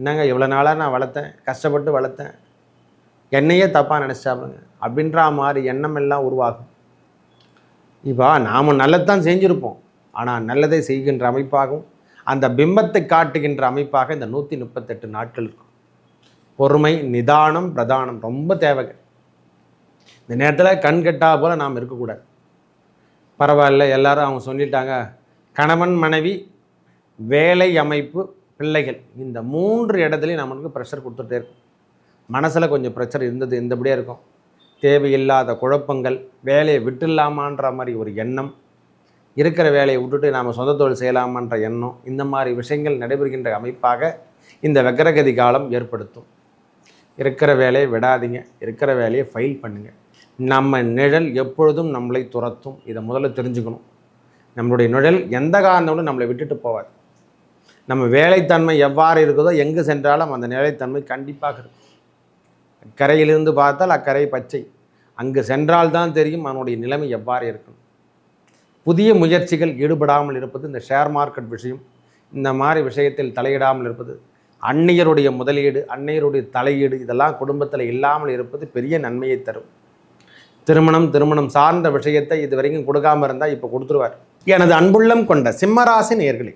என்னங்க இவ்வளோ நாளாக நான் வளர்த்தேன் கஷ்டப்பட்டு வளர்த்தேன். என்னையே தப்பாக நினச்சாப்புங்க அப்படின்ற மாதிரி எண்ணம் எல்லாம் உருவாகும். இப்போ நாம் நல்லதான் செஞ்சுருப்போம். ஆனால் நல்லதை செய்கின்ற அமைப்பாகவும் அந்த பிம்பத்தை காட்டுகின்ற அமைப்பாக இந்த நூற்றி முப்பத்தெட்டு நாட்கள் இருக்கும். பொறுமை நிதானம் பிரதானம் ரொம்ப தேவைங்க. இந்த நேரத்தில் கண் கெட்டா போல் நாம் இருக்கக்கூடாது. பரவாயில்ல எல்லாரும் அவங்க சொல்லிட்டாங்க கணவன் மனைவி வேலை அமைப்பு பிள்ளைகள் இந்த மூன்று இடத்துலையும் நம்மளுக்கு ப்ரெஷர் கொடுத்துட்டே இருக்கும். மனசில் கொஞ்சம் ப்ரெஷர் இருந்தது எந்தபடியாக இருக்கும். தேவையில்லாத குழப்பங்கள் வேலையை விட்டுடலாமான்ற மாதிரி ஒரு எண்ணம் இருக்கிற வேலையை விட்டுட்டு நாம் சொந்த தொழில் செய்யலாமான்ற எண்ணம் இந்த மாதிரி விஷயங்கள் நடைபெறுகின்ற அமைப்பாக இந்த வக்கரகதி காலம் ஏற்படுத்தும். இருக்கிற வேலையை விடாதீங்க இருக்கிற வேலையை ஃபைல் பண்ணுங்கள் நம்ம நிழல் எப்பொழுதும் நம்மளை துரத்தும். இதை முதல்ல தெரிஞ்சுக்கணும். நம்மளுடைய நிழல் எந்த காரணங்களும் நம்மளை விட்டுட்டு போவாது நம்ம வேலைத்தன்மை எவ்வாறு இருக்குதோ எங்கு சென்றாலும் அந்த நிலைத்தன்மை கண்டிப்பாக இருக்கும். அக்கரையிலிருந்து பார்த்தால் அக்கரை பச்சை. அங்கு சென்றால்தான் தெரியும் அவனுடைய நிலைமை எவ்வாறு இருக்கும் புதிய முயற்சிகள் ஈடுபடாமல் இருப்பது இந்த ஷேர் மார்க்கெட் விஷயம். இந்த மாதிரி விஷயத்தில் தலையிடாமல் இருப்பது அந்நியருடைய முதலீடு அந்நியருடைய தலையீடு இதெல்லாம் குடும்பத்தில் இல்லாமல் இருப்பது பெரிய நன்மையை தரும். திருமணம் திருமணம் சார்ந்த விஷயத்தை இது வரைக்கும் கொடுக்காம இருந்தால் இப்போ கொடுத்துருவார். எனது அன்புள்ளம் கொண்ட சிம்மராசி நேர்களே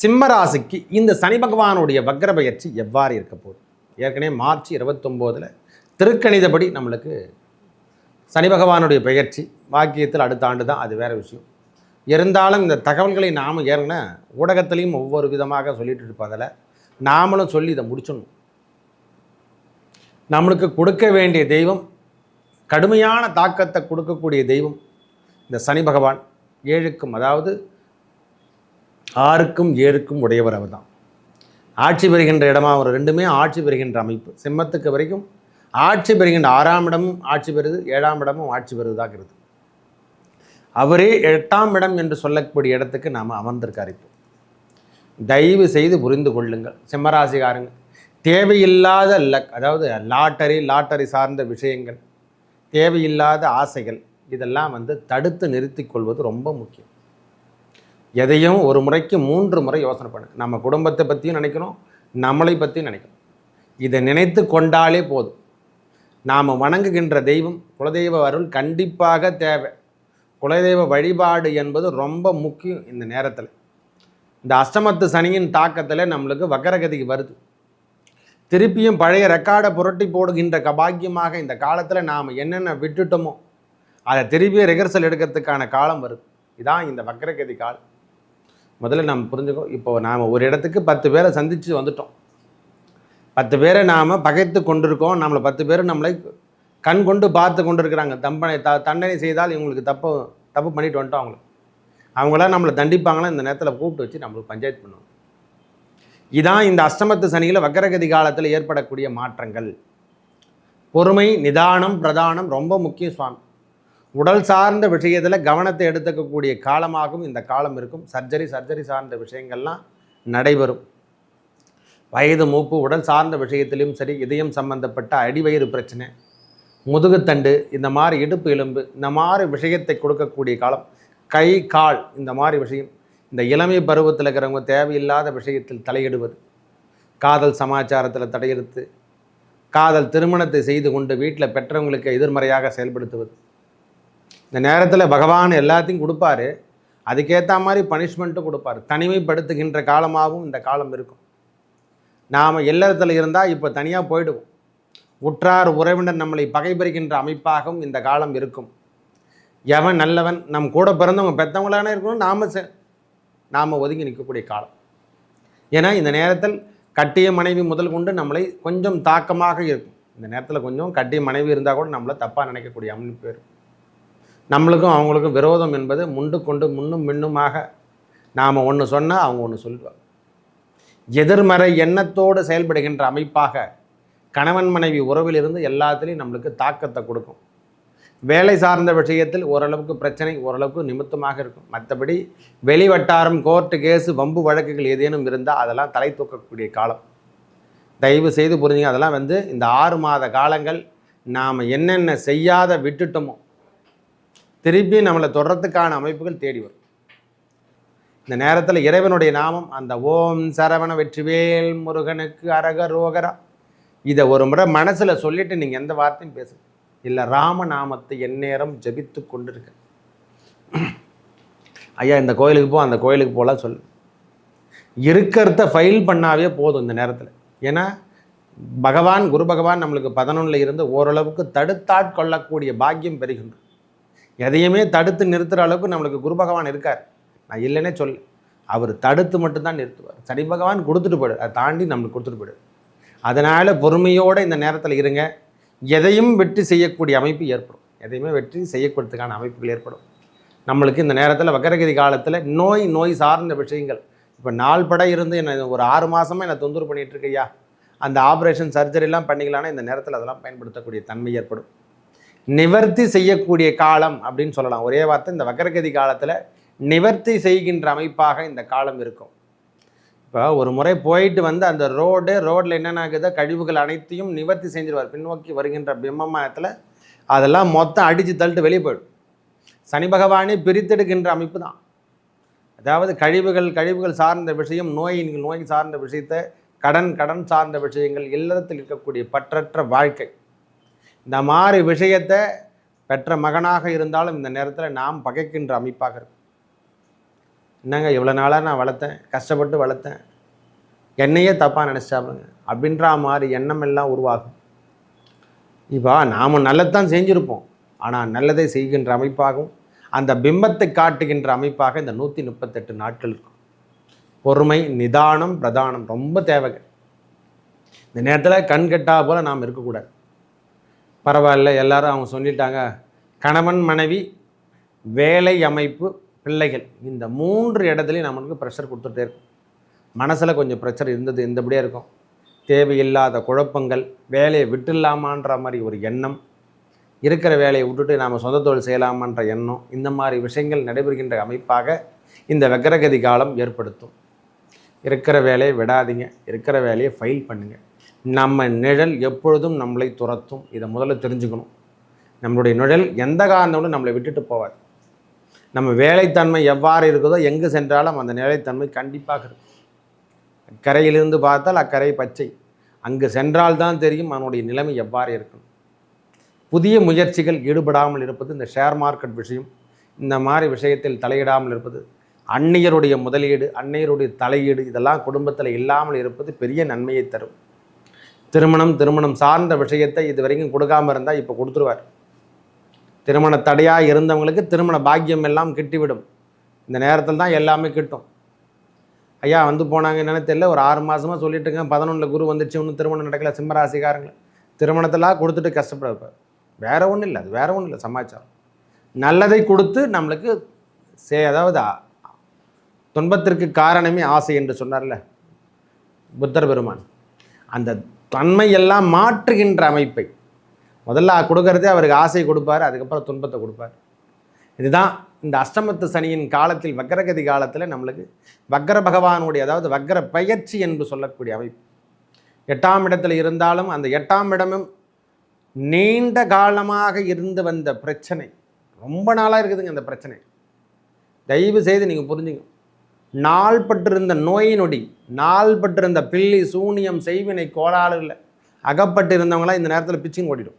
சிம்மராசிக்கு இந்த சனி பகவானுடைய வக்ர பயிற்சி எவ்வாறு இருக்க போகுது? ஏற்கனவே மார்ச் இருபத்தொம்போதில் திருக்கணிதப்படி நம்மளுக்கு சனி பகவானுடைய பயிற்சி வாக்கியத்தில் அடுத்த ஆண்டு தான் அது வேறு விஷயம். இருந்தாலும் இந்த தகவல்களை நாம் ஏற்கனவே ஊடகத்திலையும் ஒவ்வொரு விதமாக சொல்லிட்டு இருப்பதில் நாமளும் சொல்லி இதை முடிச்சிடணும். நம்மளுக்கு கொடுக்க வேண்டிய தெய்வம் கடுமையான தாக்கத்தை கொடுக்கக்கூடிய தெய்வம் இந்த சனி பகவான். ஏழுக்கும் அதாவது ஆருக்கும் ஏழுக்கும் உடையவர் அவர் தான் ஆட்சி பெறுகின்ற இடமா அவர் ரெண்டுமே ஆட்சி பெறுகின்ற அமைப்பு. சிம்மத்துக்கு வரைக்கும் ஆட்சி பெறுகின்ற ஆறாம் இடமும் ஆட்சி பெறுது ஏழாம் இடமும் ஆட்சி பெறுவதாக இருக்குது. அவரே எட்டாம் இடம் என்று சொல்லக்கூடிய இடத்துக்கு நாம் அமர்ந்திருக்கார் இப்போ. தயவு செய்து புரிந்து கொள்ளுங்கள். சிம்மராசிகாரங்க தேவையில்லாத லக் அதாவது லாட்டரி லாட்டரி சார்ந்த விஷயங்கள் தேவையில்லாத ஆசைகள் இதெல்லாம் வந்து தடுத்து நிறுத்திக் கொள்வது ரொம்ப முக்கியம். எதையும் ஒரு முறைக்கு மூன்று முறை யோசனை பண்ணு. நம்ம குடும்பத்தை பற்றியும் நினைக்கணும் நம்மளை பற்றியும் நினைக்கணும். இதை நினைத்து கொண்டாலே போதும். நாம் வணங்குகின்ற தெய்வம் குலதெய்வ அருள் கண்டிப்பாக தேவை. குலதெய்வ வழிபாடு என்பது ரொம்ப முக்கியம் இந்த நேரத்தில். இந்த அஷ்டமத்து சனியின் தாக்கத்தில் நம்மளுக்கு வக்கரகதிக்கு வருது. திருப்பியும் பழைய ரெக்கார்டை புரட்டி போடுகின்ற கபாக்கியமாக இந்த காலத்தில் நாம் என்னென்ன விட்டுட்டோமோ அதை திருப்பியும் ரிகர்சல் எடுக்கிறதுக்கான காலம் வருது. இதான் இந்த வக்கரகதி காலம். முதல்ல நாம் புரிஞ்சுக்கோ இப்போ நாம் ஒரு இடத்துக்கு பத்து பேரை சந்தித்து வந்துட்டோம். பத்து பேரை நாம் பகைத்து கொண்டிருக்கோம். நம்மளை பத்து பேர் நம்மளை கண் கொண்டு பார்த்து கொண்டு இருக்கிறாங்க தம்பனை த தண்டனை செய்தால் இவங்களுக்கு தப்பு தப்பு பண்ணிட்டு வந்துட்டோம் அவங்களுக்கு அவங்களாம் நம்மளை தண்டிப்பாங்களா இந்த நேரத்தில் கூப்பிட்டு வச்சு நம்மளுக்கு பஞ்சாயத்து பண்ணுவோம் இதான் இந்த அஷ்டமத்து சனியில் வக்கரகதி காலத்தில் ஏற்படக்கூடிய மாற்றங்கள். பொறுமை நிதானம் பிரதானம் ரொம்ப முக்கியம் சுவாமி. உடல் சார்ந்த விஷயத்தில் கவனத்தை எடுத்துக்கக்கூடிய காலமாகவும் இந்த காலம் இருக்கும். சர்ஜரி சர்ஜரி சார்ந்த விஷயங்கள்லாம் நடைபெறும். வயது மூப்பு உடல் சார்ந்த விஷயத்திலையும் சரி இதயம் சம்பந்தப்பட்ட அடிவயிறு பிரச்சனை முதுகுத்தண்டு இந்த மாதிரி இடுப்பு எலும்பு இந்த மாதிரி விஷயத்தை கொடுக்கக்கூடிய காலம் கை கால் இந்த மாதிரி விஷயம் இந்த இளமை பருவத்தில் இருக்கிறவங்க தேவையில்லாத விஷயத்தில் தலையிடுவது காதல் சமாச்சாரத்தில் தடையெடுத்து காதல் திருமணத்தை செய்து கொண்டு வீட்டில் பெற்றவங்களுக்கு எதிர்மறையாக செயல்படுத்துவது. இந்த நேரத்தில் பகவான் எல்லாத்தையும் கொடுப்பாரு. அதுக்கேற்ற மாதிரி பனிஷ்மெண்ட்டும் கொடுப்பாரு. தனிமைப்படுத்துகின்ற காலமாகவும் இந்த காலம் இருக்கும். நாம் இல்லறத்தில் இருந்தால் இப்போ தனியாக போயிடுவோம். உற்றார் உறவினர் நம்மளை பகைபறிக்கின்ற அமைப்பாகவும் இந்த காலம் இருக்கும். எவன் நல்லவன் நம் கூட பிறந்தவங்க பெற்றவங்களான இருக்கணும் நாம் நாம் ஒதுங்கி நிற்கக்கூடிய காலம். ஏன்னா இந்த நேரத்தில் கட்டிய மனைவி முதல் கொண்டு நம்மளை கொஞ்சம் தாக்கமாக இருக்கும். இந்த நேரத்தில் கொஞ்சம் கட்டிய மனைவி இருந்தால் கூட நம்மளை தப்பாக நினைக்கக்கூடிய அமைப்பு இருக்கும் நம்மளுக்கும் அவங்களுக்கும் விரோதம் என்பது முண்டு கொண்டு முன்னும் மின்னுமாக நாம் ஒன்று சொன்னால் அவங்க ஒன்று சொல்லுவாங்க. எதிர்மறை எண்ணத்தோடு செயல்படுகின்ற அமைப்பாக கணவன் மனைவி உறவிலிருந்து எல்லாத்துலேயும் நம்மளுக்கு தாக்கத்தை கொடுக்கும். வேலை சார்ந்த விஷயத்தில் ஓரளவுக்கு பிரச்சனை ஓரளவுக்கு நிமித்தமாக இருக்கும். மற்றபடி வெளி வட்டாரம் கோர்ட்டு கேஸு வம்பு வழக்குகள் ஏதேனும் இருந்தால் அதெல்லாம் தலை தூக்கக்கூடிய காலம். தயவு செய்து புரிஞ்சுங்க அதெல்லாம் வந்து இந்த ஆறு மாத காலங்கள் நாம் என்னென்ன செய்யாத விட்டுட்டோமோ திருப்பி நம்மளை தொடரத்துக்கான அமைப்புகள் தேடி வரும். இந்த நேரத்தில் இறைவனுடைய நாமம் அந்த ஓம் சரவண வெற்றிவேல் முருகனுக்கு அரக ரோகரா. இதை ஒரு முறை மனசில் சொல்லிட்டு நீங்கள் எந்த வார்த்தையும் பேசுங்க இல்லை ராமநாமத்தை எந்நேரம் ஜபித்து கொண்டிருக்க. ஐயா இந்த கோயிலுக்கு போ அந்த கோயிலுக்கு போகலாம் சொல்லு. இருக்கிறத ஃபைல் பண்ணாவே போதும் இந்த நேரத்தில். ஏன்னா பகவான் குரு பகவான் நம்மளுக்கு பதினொன்றில் இருந்து ஓரளவுக்கு தடுத்தாட்கொள்ளக்கூடிய பாக்கியம் பெறுகின்றோம் எதையுமே தடுத்து நிறுத்துகிற அளவுக்கு நம்மளுக்கு குரு பகவான் இருக்கார். நான் இல்லைன்னே சொல் அவர் தடுத்து மட்டும்தான் நிறுத்துவார். சனி பகவான் கொடுத்துட்டு போயிடு. அதை தாண்டி நம்மளுக்கு கொடுத்துட்டு போயிடு. அதனால் பொறுமையோடு இந்த நேரத்தில் இருங்க. எதையும் வெற்றி செய்யக்கூடிய அமைப்பு ஏற்படும். எதையுமே வெற்றி செய்யக்கூடியதுக்கான அமைப்புகள் ஏற்படும். நம்மளுக்கு இந்த நேரத்தில் வக்கரகதி காலத்தில் நோய் நோய் சார்ந்த விஷயங்கள். இப்போ நாள் பட இருந்து என்னை ஒரு ஆறு மாதமாக என்னை தொந்தரவு பண்ணிகிட்டு இருக்கையா? அந்த ஆப்ரேஷன் சர்ஜரிலாம் பண்ணிக்கலான்னா இந்த நேரத்தில் அதெல்லாம் பயன்படுத்தக்கூடிய தன்மை ஏற்படும். நிவர்த்தி செய்யக்கூடிய காலம் அப்படின்னு சொல்லலாம். ஒரே வார்த்தை இந்த வக்கரகதி காலத்தில் நிவர்த்தி செய்கின்ற அமைப்பாக இந்த காலம் இருக்கும். இப்போ ஒரு முறை போயிட்டு வந்து அந்த ரோடு ரோட்டில் என்னென்ன ஆகுதோ கழிவுகள் அனைத்தையும் நிவர்த்தி செஞ்சிருவார். பின்னோக்கி வருகின்ற பிம்மமயத்தில் அதெல்லாம் மொத்தம் அடித்து தள்ளிட்டு வெளியே போயிடும். சனி பகவானே பிரித்தெடுக்கின்ற அமைப்பு தான். அதாவது கழிவுகள் கழிவுகள் சார்ந்த விஷயம் நோயின் நோய் சார்ந்த விஷயத்தை கடன் கடன் சார்ந்த விஷயங்கள் இல்லறத்தில் இருக்கக்கூடிய பற்றற்ற வாழ்க்கை. இந்த மாதிரி விஷயத்தை பெற்ற மகனாக இருந்தாலும் இந்த நேரத்தில் நாம் பகைக்கின்ற அமைப்பாக இருக்கும். என்னங்க இவ்வளோ நாளாக நான் வளர்த்தேன் கஷ்டப்பட்டு வளர்த்தேன் என்னையே தப்பாக நினச்சாப்புங்க அப்படின்ற மாதிரி எண்ணம் எல்லாம் உருவாகும். இப்போ நாம் நல்லதான் செஞ்சுருப்போம் ஆனால் நல்லதை செய்கின்ற அமைப்பாகவும் அந்த பிம்பத்தை காட்டுகின்ற அமைப்பாக இந்த நூற்றி முப்பத்தெட்டு நாட்கள் இருக்கும். பொறுமை நிதானம் பிரதானம் ரொம்ப தேவைங்க. இந்த நேரத்தில் கண் கெட்டா போல் நாம் இருக்கக்கூடாது. பரவாயில்ல எல்லாரும் அவங்க சொல்லிட்டாங்க. கணவன் மனைவி வேலை அமைப்பு பிள்ளைகள் இந்த மூன்று இடத்துலையும் நம்மளுக்கு ப்ரெஷர் கொடுத்துட்டே இருக்கும். மனசில் கொஞ்சம் ப்ரெஷர் இருந்தது இந்தபடியே இருக்கும். தேவையில்லாத குழப்பங்கள் வேலையை விட்டுடலாமான்ற மாதிரி ஒரு எண்ணம் இருக்கிற வேலையை விட்டுட்டு நாம் சொந்த தொழில் செய்யலாமான்ற எண்ணம் இந்த மாதிரி விஷயங்கள் நடைபெறுகின்ற அமைப்பாக இந்த வக்கரகதி காலம் ஏற்படுத்தும். இருக்கிற வேலையை விடாதீங்க இருக்கிற வேலையை ஃபைல் பண்ணுங்கள் நம்ம நிழல் எப்பொழுதும் நம்மளை துரத்தும். இதை முதல்ல தெரிஞ்சுக்கணும். நம்மளுடைய நிழல் எந்த காரணங்களும் நம்மளை விட்டுட்டு போவார் நம்ம வேலைத்தன்மை எவ்வாறு இருக்குதோ எங்கு சென்றாலும் அந்த நிலைத்தன்மை கண்டிப்பாக இருக்கும். கரையிலிருந்து பார்த்தால் அக்கரை பச்சை. அங்கு சென்றால்தான் தெரியும் அவனுடைய நிலைமை எவ்வாறு இருக்கும் புதிய முயற்சிகள் ஈடுபடாமல் இருப்பது இந்த ஷேர் மார்க்கெட் விஷயம். இந்த மாதிரி விஷயத்தில் தலையிடாமல் இருப்பது. அந்நியருடைய முதலீடு அன்னையருடைய தலையீடு இதெல்லாம் குடும்பத்தில் இல்லாமல் இருப்பது பெரிய நன்மையை தரும். திருமணம் திருமணம் சார்ந்த விஷயத்தை இது வரைக்கும் கொடுக்காமல் இருந்தால் இப்போ கொடுத்துருவார். திருமண தடையாக இருந்தவங்களுக்கு திருமண பாக்கியம் எல்லாம் கிட்டிவிடும். இந்த நேரத்தில் தான் எல்லாமே கிட்டும். ஐயா வந்து போனாங்க என்னன்னு தெரியல ஒரு ஆறு மாதமாக சொல்லிட்டுங்க பதினொன்றில் குரு வந்துச்சு ஒன்றும் திருமணம் நடக்கல சிம்மராசிக்காரங்களை. திருமணத்தெல்லாம் கொடுத்துட்டு கஷ்டப்பட வைப்பார் வேற ஒன்றும் இல்லை அது வேற ஒன்றும் இல்லை சமாச்சாரம். நல்லதை கொடுத்து நம்மளுக்கு சே அதாவது துன்பத்திற்கு காரணமே ஆசை என்று சொன்னார்ல புத்தர் பெருமான். அந்த தன்மையெல்லாம் மாற்றுகின்ற அமைப்பை. முதல்ல கொடுக்கறதே அவருக்கு ஆசை கொடுப்பார் அதுக்கப்புறம் துன்பத்தை கொடுப்பார். இதுதான் இந்த அஷ்டமத்து சனியின் காலத்தில் வக்கரகதி காலத்தில் நம்மளுக்கு வக்கர பகவானுடைய அதாவது வக்கர பயிற்சி என்று சொல்லக்கூடிய அமைப்பு. எட்டாம் இடத்தில் இருந்தாலும் அந்த எட்டாம் இடமும் நீண்ட காலமாக இருந்து வந்த பிரச்சனை. ரொம்ப நாளாக இருக்குதுங்க அந்த பிரச்சனை. தயவு செய்து நீங்கள் புரிஞ்சுங்க நாள் பட்டிருந்த நோய் நொடி நாள் பில்லி சூனியம் செய்வினை கோளாறுல அகப்பட்டு இருந்தவங்களாம் இந்த நேரத்தில் பிச்சிங் ஓடிடும்.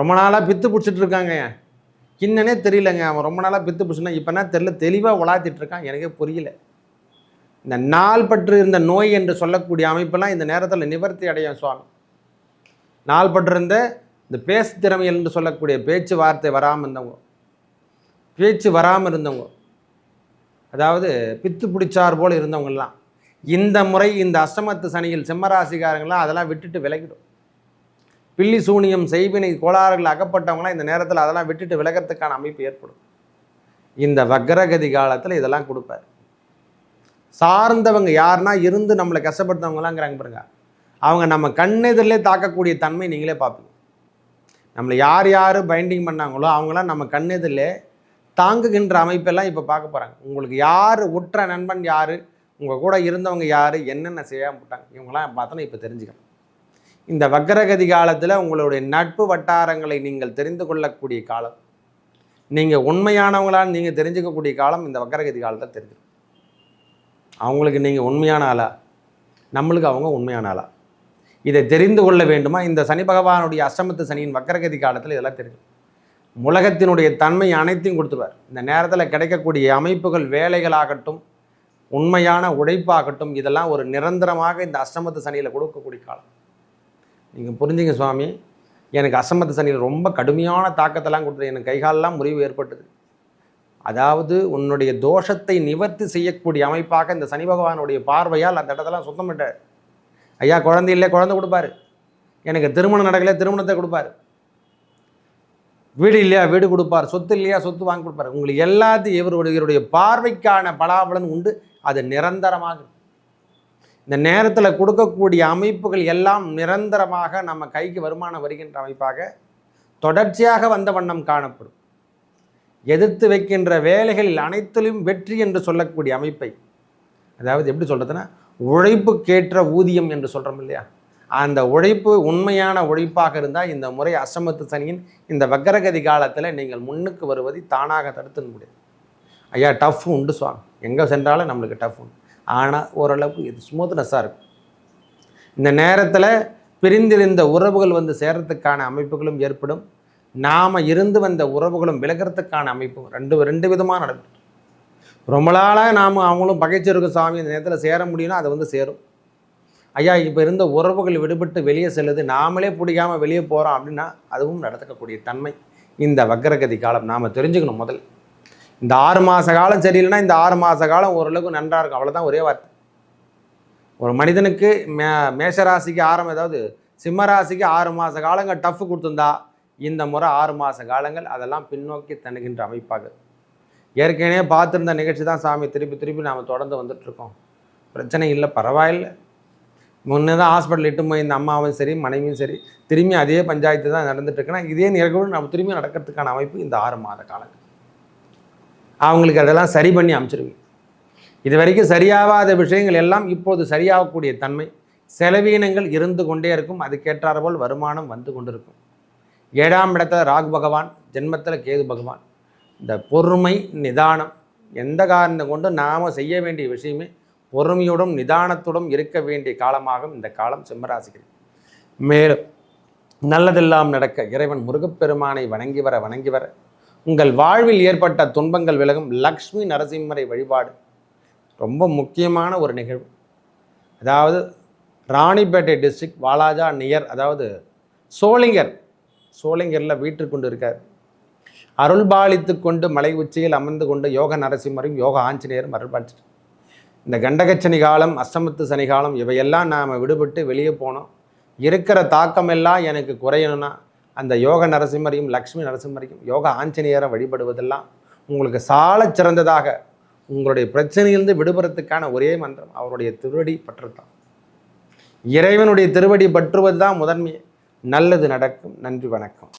ரொம்ப நாளாக பித்து பிடிச்சிட்டு இருக்காங்க என்னன்னே தெரியலங்க. அவன் ரொம்ப நாளாக பித்து பிடிச்சுனா இப்போனா தெரியல தெளிவாக உலாத்திட்டு இருக்கான் எனக்கே புரியல. இந்த நாள் பற்று இருந்த நோய் என்று சொல்லக்கூடிய அமைப்பெல்லாம் இந்த நேரத்தில் நிவர்த்தி அடையும் சுவாமி. நாள் பற்றிருந்த இந்த பேசு திறமை என்று சொல்லக்கூடிய பேச்சுவார்த்தை வராமல் இருந்தவங்க. பேச்சு வராமல் இருந்தவங்க. அதாவது பித்து பிடிச்சார் போல் இருந்தவங்கெல்லாம் இந்த முறை இந்த அஷ்டமத்து சனியில் சிம்மராசிக்காரங்களாம் அதெல்லாம் விட்டுட்டு விலகிடும். பில்லி சூனியம் செய்வினை கோளாறுகள் அகப்பட்டவங்களாம் இந்த நேரத்தில் அதெல்லாம் விட்டுட்டு விலகிறதுக்கான அமைப்பு ஏற்படும். இந்த வக்ரகதி காலத்தில் இதெல்லாம் கொடுப்பார். சார்ந்தவங்க யாருன்னா இருந்து நம்மளை கஷ்டப்படுத்தவங்களாங்கிறாங்க பாருங்க. அவங்க நம்ம கண்ணெதிரிலே தாக்கக்கூடிய தன்மை நீங்களே பார்ப்பீங்க. நம்மளை யார் யார் பைண்டிங் பண்ணாங்களோ அவங்களாம் நம்ம கண்ணெதிரிலே தாங்குகின்ற அமைப்பெல்லாம் இப்போ பார்க்க போகிறாங்க உங்களுக்கு யார் உற்ற நண்பன் யார் உங்கள் கூட இருந்தவங்க யார் என்னென்ன செய்யாமல் போட்டாங்க இவங்களாம் பார்த்தோன்னா இப்போ தெரிஞ்சுக்கணும் இந்த வக்கரகதி காலத்தில் உங்களுடைய நட்பு வட்டாரங்களை நீங்கள் தெரிந்து கொள்ளக்கூடிய காலம். நீங்கள் உண்மையானவங்களான்னு நீங்கள் தெரிஞ்சுக்கக்கூடிய காலம் இந்த வக்கரகதி காலத்தில் தெரிஞ்சிடும் அவங்களுக்கு நீங்கள் உண்மையான ஆளா? நம்மளுக்கு அவங்க உண்மையான ஆளா? இதை தெரிந்து கொள்ள வேண்டுமா? இந்த சனி பகவானுடைய அஷ்டமத்து சனியின் வக்கரகதி காலத்தில் இதெல்லாம் தெரியும். உலகத்தினுடைய தன்மை அனைத்தையும் கொடுத்துருவார். இந்த நேரத்தில் கிடைக்கக்கூடிய அமைப்புகள் வேலைகளாகட்டும் உண்மையான உழைப்பாகட்டும் இதெல்லாம் ஒரு நிரந்தரமாக இந்த அஷ்டமத்து சனியில் கொடுக்கக்கூடிய காலம். நீங்கள் புரிஞ்சுங்க சுவாமி. எனக்கு அசமத்து சனியில் ரொம்ப கடுமையான தாக்கத்தெல்லாம் கொடுத்தது. எனக்கு கைகாலெலாம் முறிவு ஏற்பட்டது. அதாவது உன்னுடைய தோஷத்தை நிவர்த்தி செய்யக்கூடிய அமைப்பாக இந்த சனி பகவானுடைய பார்வையால் அந்த இடத்தெல்லாம் சுத்தம் பண்ணிட்டார். ஐயா குழந்தை இல்லை குழந்தை கொடுப்பாரு. எனக்கு திருமணம் நடக்கல திருமணத்தை கொடுப்பாரு. வீடு இல்லையா வீடு கொடுப்பார். சொத்து இல்லையா சொத்து வாங்கி கொடுப்பார். உங்களுக்கு எல்லாத்தையும் இவருடைய இவருடைய பார்வைக்கான பலாபலன் உண்டு. அது நிரந்தரமாக இந்த நேரத்தில் கொடுக்கக்கூடிய அமைப்புகள் எல்லாம் நிரந்தரமாக நம்ம கைக்கு வருமானம் வருகின்ற அமைப்பாக தொடர்ச்சியாக வந்த வண்ணம் காணப்படும். எதிர்த்து வைக்கின்ற வேலைகளில் அனைத்திலும் வெற்றி என்று சொல்லக்கூடிய அமைப்பை அதாவது எப்படி சொல்கிறதுன்னா உழைப்புக்கேற்ற ஊதியம் என்று சொல்கிறோம் இல்லையா? அந்த உழைப்பு உண்மையான உழைப்பாக இருந்தால் இந்த முறை அசமத்து சனியின் இந்த வக்கரகதி காலத்தில் நீங்கள் முன்னுக்கு வருவதை தானாக தடுத்து முடியாது. ஐயா டஃப் உண்டு சுவாமி. எங்கே சென்றாலும் நம்மளுக்கு டஃப் உண்டு. ஆனால் ஓரளவுக்கு இது ஸ்மூத்னஸ்ஸாக இருக்கும். இந்த நேரத்தில் பிரிந்திருந்த உறவுகள் வந்து சேரத்துக்கான அமைப்புகளும் ஏற்படும். நாம் இருந்து வந்த உறவுகளும் விலகிறதுக்கான அமைப்பும் ரெண்டு ரெண்டு விதமாக நடக்கும். ரொம்ப நாளாக நாம் அவங்களும் பகைச்சிருக்கும் சாமி இந்த நேரத்தில் சேர முடியும்னா அது வந்து சேரும். ஐயா இப்போ இருந்த உறவுகள் விடுபட்டு வெளியே செல்லுது நாமளே பிடிக்காம வெளியே போகிறோம் அப்படின்னா அதுவும் நடத்தக்கூடிய தன்மை. இந்த வக்கரகதி காலம் நாம் தெரிஞ்சுக்கணும் முதல். இந்த ஆறு மாத காலம் சரியில்லைன்னா இந்த ஆறு மாத காலம் ஓரளவுக்கு நன்றாக இருக்கும். அவ்வளோதான் ஒரே வார்த்தை. ஒரு மனிதனுக்கு மே மேஷராசிக்கு ஆரம்பம் ஏதாவது சிம்மராசிக்கு ஆறு மாத காலங்கள் டஃப் கொடுத்துருந்தா இந்த முறை ஆறு மாத காலங்கள் அதெல்லாம் பின்னோக்கி தணுகின்ற அமைப்பாக. ஏற்கனவே பார்த்துருந்த நிகழ்ச்சி தான் சாமி திருப்பி திருப்பி நாம் தொடர்ந்து வந்துட்ருக்கோம் பிரச்சனை இல்லை பரவாயில்லை. முன்னே தான் ஹாஸ்பிட்டல் இட்டு போய் இந்த அம்மாவும் சரி மனைவியும் சரி திரும்பி அதே பஞ்சாயத்து தான் நடந்துட்டுருக்குன்னா இதே நிகழ்வு நம்ம திரும்பி நடக்கிறதுக்கான அமைப்பு இந்த ஆறு மாத காலங்கள் அவங்களுக்கு அதெல்லாம் சரி பண்ணி அமைச்சிருவீங்க இது வரைக்கும் சரியாகாத விஷயங்கள் எல்லாம் இப்போது சரியாகக்கூடிய தன்மை செலவீனங்கள் இருந்து கொண்டே இருக்கும் அதுக்கேற்றாற்போல் வருமானம் வந்து கொண்டிருக்கும். ஏழாம் இடத்துல ராகு பகவான் ஜென்மத்தில் கேது பகவான். இந்த பொறுமை நிதானம் எந்த காரணம் கொண்டு நாம் செய்ய வேண்டிய விஷயமே பொறுமையோடும் நிதானத்துடன் இருக்க வேண்டிய காலமாகும் இந்த காலம் சிம்மராசிகள் மேலும் நல்லதெல்லாம் நடக்க இறைவன் முருகப்பெருமானை வணங்கி வர வணங்கி வர. உங்கள் வாழ்வில் ஏற்பட்ட துன்பங்கள் விலகும் லக்ஷ்மி நரசிம்மரை வழிபாடு. ரொம்ப முக்கியமான ஒரு நிகழ்வு. அதாவது ராணிப்பேட்டை டிஸ்ட்ரிக்ட் வாலாஜா நியர் அதாவது சோளிங்கர் சோளிங்கரில் வீட்டு கொண்டு இருக்கார். அருள்பாலித்து கொண்டு மலை உச்சியில் அமர்ந்து கொண்டு யோக நரசிம்மரும் யோக ஆஞ்சநேயரும் அருள்பாலிச்சிட்டு இந்த கண்டகச்சனி காலம் அஷ்டமத்து சனி காலம் இவையெல்லாம் நாம் விடுபட்டு வெளியே போனோம். இருக்கிற தாக்கமெல்லாம் எனக்கு குறையணும்னா அந்த யோக நரசிம்மரையும் லக்ஷ்மி நரசிம்மரையும் யோக ஆஞ்சநேயரை வழிபடுவதெல்லாம் உங்களுக்கு சால சிறந்ததாக உங்களுடைய பிரச்சனையிலிருந்து விடுபடுறதுக்கான ஒரே மந்திரம் அவருடைய திருவடி பற்றுத்தான். இறைவனுடைய திருவடி பற்றுவது தான் முதன்மை நல்லது நடக்கும். நன்றி வணக்கம்.